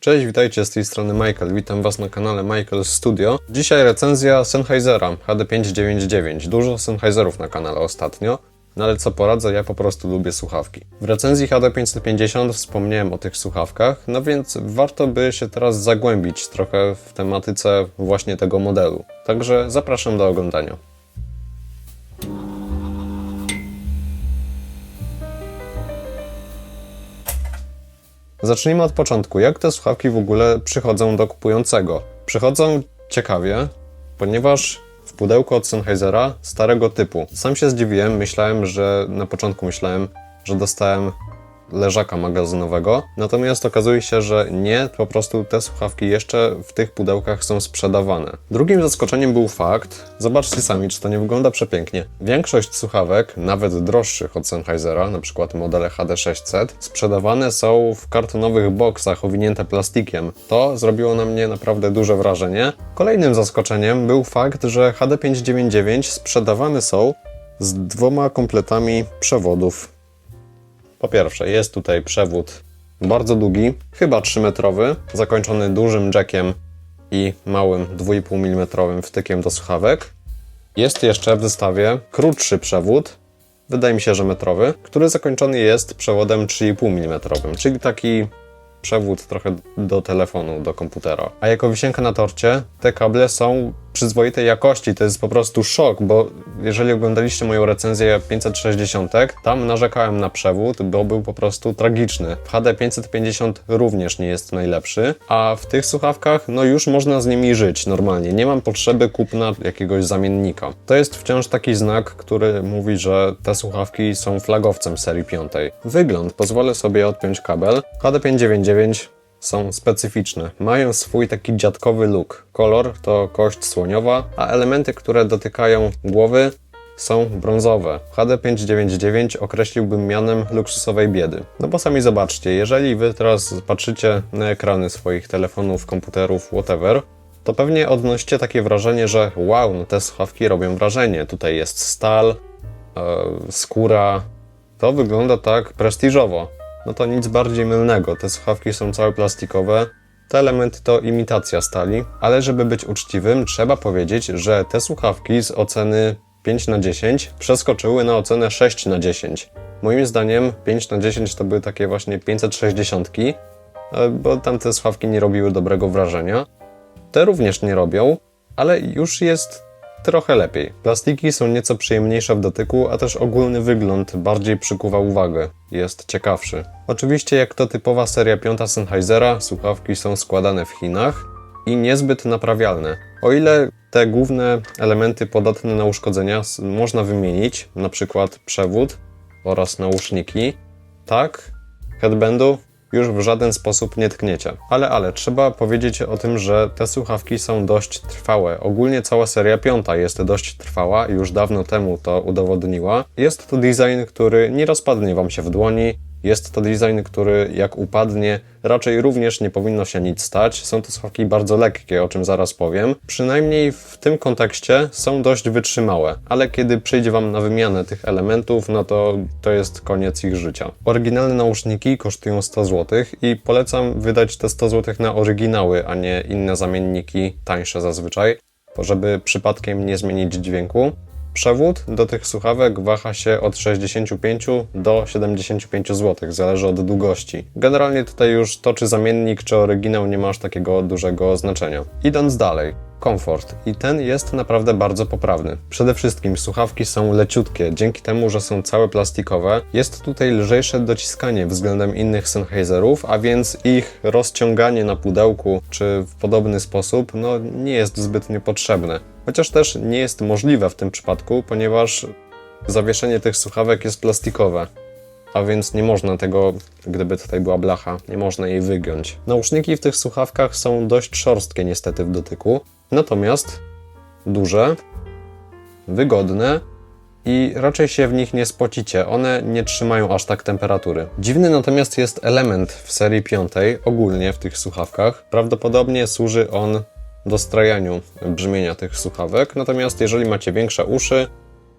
Cześć, witajcie z tej strony Michael. Witam Was na kanale Michael Studio. Dzisiaj recenzja Sennheisera HD599. Dużo Sennheiserów na kanale ostatnio, no ale co poradzę, ja po prostu lubię słuchawki. W recenzji HD550 wspomniałem o tych słuchawkach, no więc warto by się teraz zagłębić trochę w tematyce właśnie tego modelu. Także zapraszam do oglądania. Zacznijmy od początku. Jak te słuchawki w ogóle przychodzą do kupującego? Przychodzą ciekawie, ponieważ w pudełku od Sennheisera starego typu. Sam się zdziwiłem, myślałem, że na początku myślałem, że dostałem leżaka magazynowego, natomiast okazuje się, że nie, po prostu te słuchawki jeszcze w tych pudełkach są sprzedawane. Drugim zaskoczeniem był fakt, zobaczcie sami, czy to nie wygląda przepięknie. Większość słuchawek, nawet droższych od Sennheisera, przykład modele HD600, sprzedawane są w kartonowych boksach owinięte plastikiem. To zrobiło na mnie naprawdę duże wrażenie. Kolejnym zaskoczeniem był fakt, że HD599 sprzedawane są z dwoma kompletami przewodów po pierwsze, jest tutaj przewód bardzo długi, chyba 3-metrowy, zakończony dużym jackiem i małym 2,5 mm wtykiem do słuchawek. Jest jeszcze w zestawie krótszy przewód, wydaje mi się, że metrowy, który zakończony jest przewodem 3,5 mm, czyli taki przewód trochę do telefonu, do komputera. A jako wisienka na torcie, te kable są przyzwoitej jakości. To jest po prostu szok, bo jeżeli oglądaliście moją recenzję 560, tam narzekałem na przewód, bo był po prostu tragiczny. W HD 550 również nie jest najlepszy, a w tych słuchawkach no już można z nimi żyć normalnie. Nie mam potrzeby kupna jakiegoś zamiennika. To jest wciąż taki znak, który mówi, że te słuchawki są flagowcem serii 5. Wygląd pozwolę sobie odpiąć kabel. HD 599 są specyficzne. Mają swój taki dziadkowy look. Kolor to kość słoniowa, a elementy, które dotykają głowy są brązowe. HD599 określiłbym mianem luksusowej biedy. No bo sami zobaczcie, jeżeli wy teraz patrzycie na ekrany swoich telefonów, komputerów, whatever, to pewnie odnosicie takie wrażenie, że wow, no te słuchawki robią wrażenie. Tutaj jest stal, e, skóra. To wygląda tak prestiżowo no to nic bardziej mylnego. Te słuchawki są całe plastikowe. Te elementy to imitacja stali, ale żeby być uczciwym, trzeba powiedzieć, że te słuchawki z oceny 5 na 10 przeskoczyły na ocenę 6 na 10. Moim zdaniem 5 na 10 to były takie właśnie 560, e, bo tamte słuchawki nie robiły dobrego wrażenia. Te również nie robią, ale już jest trochę lepiej. Plastiki są nieco przyjemniejsze w dotyku, a też ogólny wygląd bardziej przykuwa uwagę, jest ciekawszy. Oczywiście jak to typowa seria piąta Sennheisera, słuchawki są składane w Chinach i niezbyt naprawialne. O ile te główne elementy podatne na uszkodzenia można wymienić, na przykład przewód oraz nauszniki, tak, headbandu już w żaden sposób nie tkniecie. Ale, ale, trzeba powiedzieć o tym, że te słuchawki są dość trwałe. Ogólnie cała seria piąta jest dość trwała już dawno temu to udowodniła. Jest to design, który nie rozpadnie Wam się w dłoni, jest to design, który jak upadnie, raczej również nie powinno się nic stać. Są to słuchawki bardzo lekkie, o czym zaraz powiem. Przynajmniej w tym kontekście są dość wytrzymałe, ale kiedy przyjdzie Wam na wymianę tych elementów, no to to jest koniec ich życia. Oryginalne nauszniki kosztują 100 zł i polecam wydać te 100 zł na oryginały, a nie inne zamienniki, tańsze zazwyczaj, żeby przypadkiem nie zmienić dźwięku. Przewód do tych słuchawek waha się od 65 do 75 zł, zależy od długości. Generalnie tutaj już to, czy zamiennik, czy oryginał nie ma aż takiego dużego znaczenia. Idąc dalej, komfort i ten jest naprawdę bardzo poprawny. Przede wszystkim słuchawki są leciutkie, dzięki temu, że są całe plastikowe. Jest tutaj lżejsze dociskanie względem innych Sennheiserów, a więc ich rozciąganie na pudełku czy w podobny sposób no, nie jest zbytnio potrzebne. Chociaż też nie jest możliwe w tym przypadku, ponieważ zawieszenie tych słuchawek jest plastikowe a więc nie można tego, gdyby tutaj była blacha, nie można jej wygiąć. Nauszniki w tych słuchawkach są dość szorstkie niestety w dotyku, natomiast duże, wygodne i raczej się w nich nie spocicie. One nie trzymają aż tak temperatury. Dziwny natomiast jest element w serii piątej, ogólnie w tych słuchawkach. Prawdopodobnie służy on dostrajaniu brzmienia tych słuchawek, natomiast jeżeli macie większe uszy,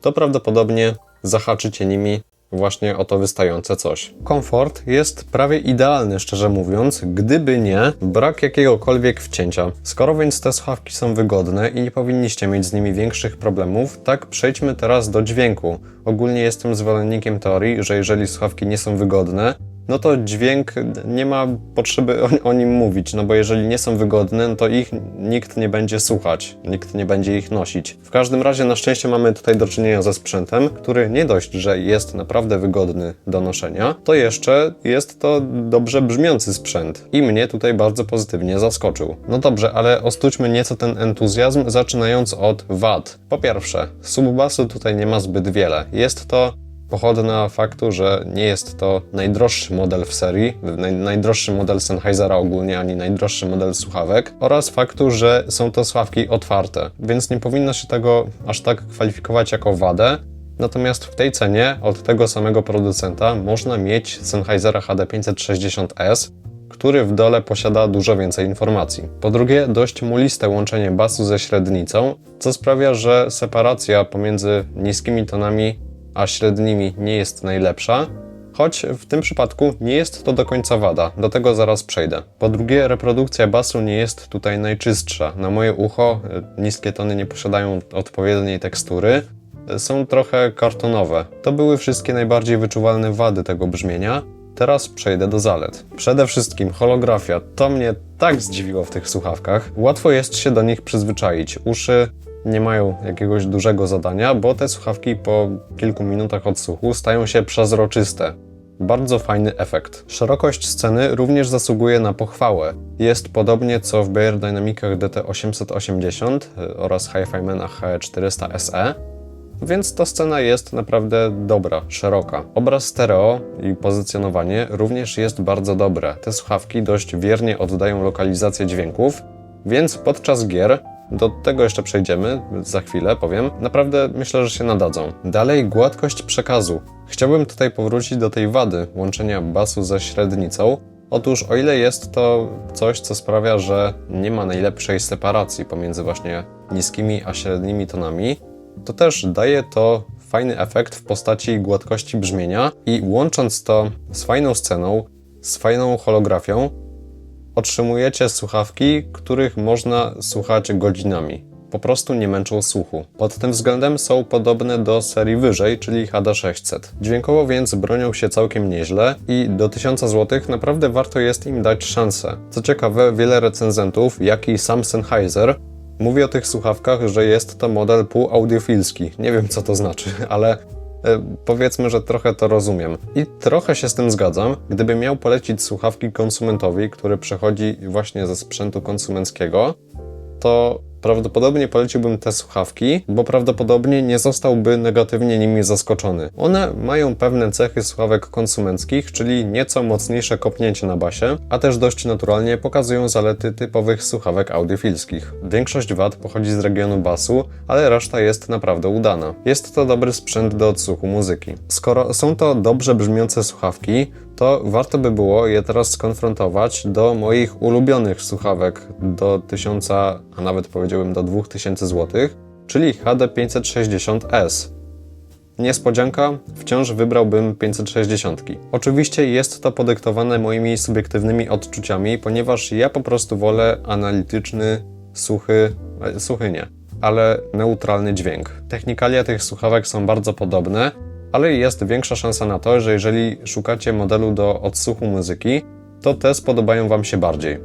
to prawdopodobnie zahaczycie nimi właśnie oto wystające coś. Komfort jest prawie idealny, szczerze mówiąc, gdyby nie brak jakiegokolwiek wcięcia. Skoro więc te słuchawki są wygodne i nie powinniście mieć z nimi większych problemów, tak przejdźmy teraz do dźwięku. Ogólnie jestem zwolennikiem teorii, że jeżeli słuchawki nie są wygodne, no to dźwięk nie ma potrzeby o, o, nim mówić, no bo jeżeli nie są wygodne, no to ich nikt nie będzie słuchać, nikt nie będzie ich nosić. W każdym razie na szczęście mamy tutaj do czynienia ze sprzętem, który nie dość, że jest naprawdę wygodny do noszenia, to jeszcze jest to dobrze brzmiący sprzęt i mnie tutaj bardzo pozytywnie zaskoczył. No dobrze, ale ostudźmy nieco ten entuzjazm, zaczynając od wad. Po pierwsze, subbasu tutaj nie ma zbyt wiele. Jest to pochodna faktu, że nie jest to najdroższy model w serii, naj, najdroższy model Sennheisera ogólnie, ani najdroższy model słuchawek, oraz faktu, że są to słuchawki otwarte, więc nie powinno się tego aż tak kwalifikować jako wadę. Natomiast w tej cenie od tego samego producenta można mieć Sennheisera HD560S, który w dole posiada dużo więcej informacji. Po drugie, dość muliste łączenie basu ze średnicą, co sprawia, że separacja pomiędzy niskimi tonami a średnimi nie jest najlepsza, choć w tym przypadku nie jest to do końca wada, do tego zaraz przejdę. Po drugie, reprodukcja basu nie jest tutaj najczystsza. Na moje ucho e, niskie tony nie posiadają odpowiedniej tekstury, e, są trochę kartonowe. To były wszystkie najbardziej wyczuwalne wady tego brzmienia. Teraz przejdę do zalet. Przede wszystkim holografia. To mnie tak zdziwiło w tych słuchawkach. Łatwo jest się do nich przyzwyczaić. Uszy nie mają jakiegoś dużego zadania, bo te słuchawki po kilku minutach odsłuchu stają się przezroczyste. Bardzo fajny efekt. Szerokość sceny również zasługuje na pochwałę. Jest podobnie co w Beyer Dynamicach DT880 e, oraz Hi-Fi Manach HE400 SE, więc ta scena jest naprawdę dobra, szeroka. Obraz stereo i pozycjonowanie również jest bardzo dobre. Te słuchawki dość wiernie oddają lokalizację dźwięków, więc podczas gier do tego jeszcze przejdziemy, za chwilę powiem. Naprawdę myślę, że się nadadzą. Dalej, gładkość przekazu. Chciałbym tutaj powrócić do tej wady łączenia basu ze średnicą. Otóż, o ile jest to coś, co sprawia, że nie ma najlepszej separacji pomiędzy właśnie niskimi a średnimi tonami, to też daje to fajny efekt w postaci gładkości brzmienia i łącząc to z fajną sceną, z fajną holografią, otrzymujecie słuchawki, których można słuchać godzinami. Po prostu nie męczą słuchu. Pod tym względem są podobne do serii wyżej, czyli HD600. Dźwiękowo więc bronią się całkiem nieźle i do 1000 zł naprawdę warto jest im dać szansę. Co ciekawe, wiele recenzentów, jak i sam Sennheiser, mówi o tych słuchawkach, że jest to model półaudiofilski. Nie wiem co to znaczy, ale powiedzmy, że trochę to rozumiem. I trochę się z tym zgadzam. Gdyby miał polecić słuchawki konsumentowi, który przechodzi właśnie ze sprzętu konsumenckiego, to prawdopodobnie poleciłbym te słuchawki, bo prawdopodobnie nie zostałby negatywnie nimi zaskoczony. One mają pewne cechy słuchawek konsumenckich, czyli nieco mocniejsze kopnięcie na basie, a też dość naturalnie pokazują zalety typowych słuchawek audiofilskich. Większość wad pochodzi z regionu basu, ale reszta jest naprawdę udana. Jest to dobry sprzęt do odsłuchu muzyki. Skoro są to dobrze brzmiące słuchawki, to warto by było je teraz skonfrontować do moich ulubionych słuchawek do 1000, a nawet powiedziałbym do 2000 zł, czyli HD560S. Niespodzianka, wciąż wybrałbym 560. Oczywiście jest to podyktowane moimi subiektywnymi odczuciami, ponieważ ja po prostu wolę analityczny, suchy, e, suchy nie, ale neutralny dźwięk. Technikalia tych słuchawek są bardzo podobne, ale jest większa szansa na to, że jeżeli szukacie modelu do odsłuchu muzyki, to te spodobają Wam się bardziej.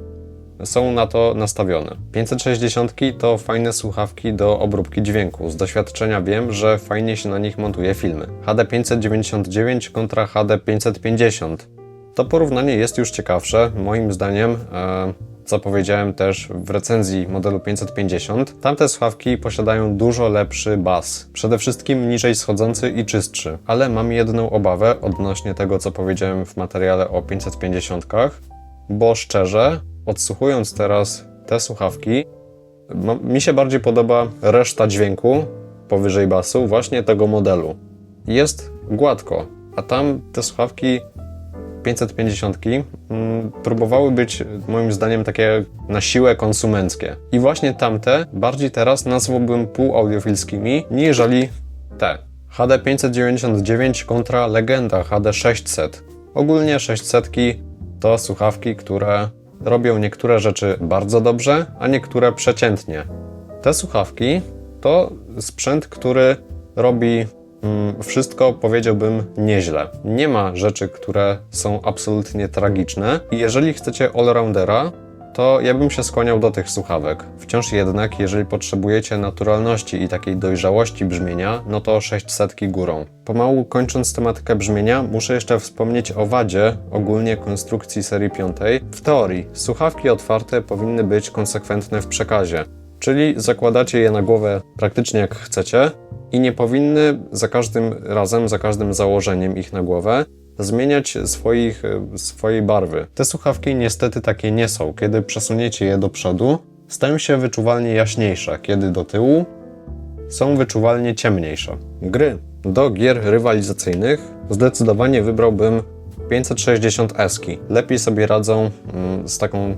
Są na to nastawione. 560 to fajne słuchawki do obróbki dźwięku. Z doświadczenia wiem, że fajnie się na nich montuje filmy. HD 599 kontra HD 550. To porównanie jest już ciekawsze. Moim zdaniem e, co powiedziałem też w recenzji modelu 550, tamte słuchawki posiadają dużo lepszy bas. Przede wszystkim niżej schodzący i czystszy. Ale mam jedną obawę odnośnie tego, co powiedziałem w materiale o 550, bo szczerze, odsłuchując teraz te słuchawki, mi się bardziej podoba reszta dźwięku powyżej basu właśnie tego modelu. Jest gładko, a tam te słuchawki 550 mm, próbowały być moim zdaniem takie na siłę konsumenckie. I właśnie tamte bardziej teraz nazwałbym półaudiofilskimi, niżeli te HD599 kontra Legenda HD600. Ogólnie 600 to słuchawki, które robią niektóre rzeczy bardzo dobrze, a niektóre przeciętnie. Te słuchawki to sprzęt, który robi wszystko, powiedziałbym, nieźle. Nie ma rzeczy, które są absolutnie tragiczne. Jeżeli chcecie allroundera, to ja bym się skłaniał do tych słuchawek. Wciąż jednak, jeżeli potrzebujecie naturalności i takiej dojrzałości brzmienia, no to 600 górą. Pomału kończąc tematykę brzmienia, muszę jeszcze wspomnieć o wadzie ogólnie konstrukcji serii 5. W teorii, słuchawki otwarte powinny być konsekwentne w przekazie. Czyli zakładacie je na głowę praktycznie jak chcecie i nie powinny za każdym razem, za każdym założeniem ich na głowę zmieniać swoich, e, swojej barwy. Te słuchawki niestety takie nie są. Kiedy przesuniecie je do przodu, stają się wyczuwalnie jaśniejsze, kiedy do tyłu są wyczuwalnie ciemniejsze. Gry. Do gier rywalizacyjnych zdecydowanie wybrałbym 560 eski. Lepiej sobie radzą mm, z taką,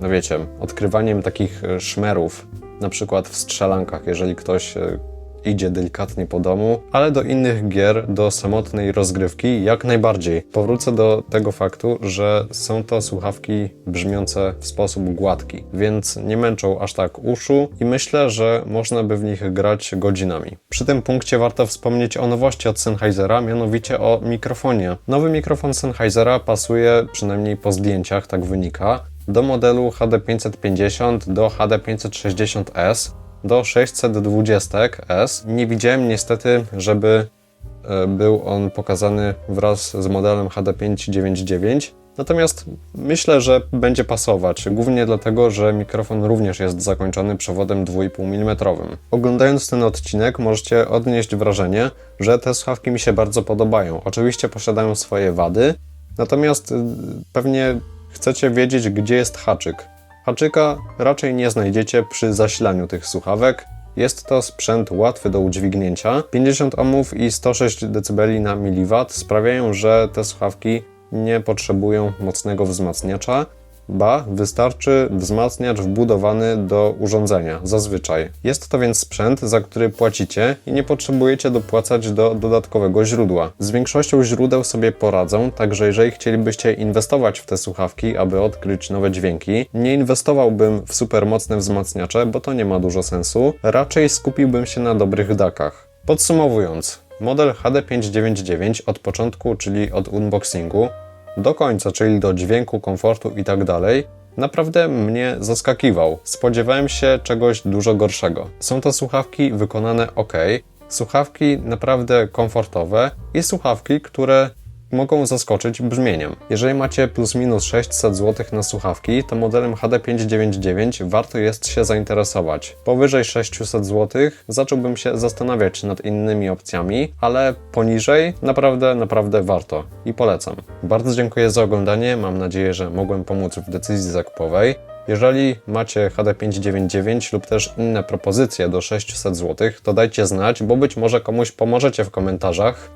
no wiecie, odkrywaniem takich e, szmerów, na przykład w strzelankach, jeżeli ktoś e, idzie delikatnie po domu, ale do innych gier, do samotnej rozgrywki jak najbardziej. Powrócę do tego faktu, że są to słuchawki brzmiące w sposób gładki, więc nie męczą aż tak uszu i myślę, że można by w nich grać godzinami. Przy tym punkcie warto wspomnieć o nowości od Sennheisera, mianowicie o mikrofonie. Nowy mikrofon Sennheisera pasuje, przynajmniej po zdjęciach, tak wynika, do modelu HD550 do HD560S do 620S. Nie widziałem niestety, żeby e, był on pokazany wraz z modelem HD599. Natomiast myślę, że będzie pasować, głównie dlatego, że mikrofon również jest zakończony przewodem 2,5 mm. Oglądając ten odcinek, możecie odnieść wrażenie, że te słuchawki mi się bardzo podobają. Oczywiście posiadają swoje wady, natomiast y, pewnie chcecie wiedzieć, gdzie jest haczyk. Haczyka raczej nie znajdziecie przy zasilaniu tych słuchawek. Jest to sprzęt łatwy do udźwignięcia. 50 ohmów i 106 dB na mW sprawiają, że te słuchawki nie potrzebują mocnego wzmacniacza, Ba, wystarczy wzmacniacz wbudowany do urządzenia, zazwyczaj. Jest to więc sprzęt, za który płacicie i nie potrzebujecie dopłacać do dodatkowego źródła. Z większością źródeł sobie poradzą, także jeżeli chcielibyście inwestować w te słuchawki, aby odkryć nowe dźwięki, nie inwestowałbym w super mocne wzmacniacze, bo to nie ma dużo sensu. Raczej skupiłbym się na dobrych dakach. Podsumowując, model HD599 od początku, czyli od unboxingu, do końca, czyli do dźwięku, komfortu i tak naprawdę mnie zaskakiwał. Spodziewałem się czegoś dużo gorszego. Są to słuchawki wykonane ok, słuchawki naprawdę komfortowe i słuchawki, które mogą zaskoczyć brzmieniem. Jeżeli macie plus minus 600 zł na słuchawki, to modelem HD599 warto jest się zainteresować. Powyżej 600 zł zacząłbym się zastanawiać nad innymi opcjami, ale poniżej naprawdę, naprawdę warto i polecam. Bardzo dziękuję za oglądanie, mam nadzieję, że mogłem pomóc w decyzji zakupowej. Jeżeli macie HD599 lub też inne propozycje do 600 zł, to dajcie znać, bo być może komuś pomożecie w komentarzach.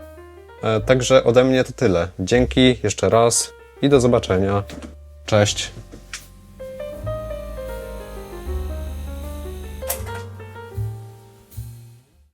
E, Także ode mnie to tyle. Dzięki jeszcze raz i do zobaczenia. Cześć.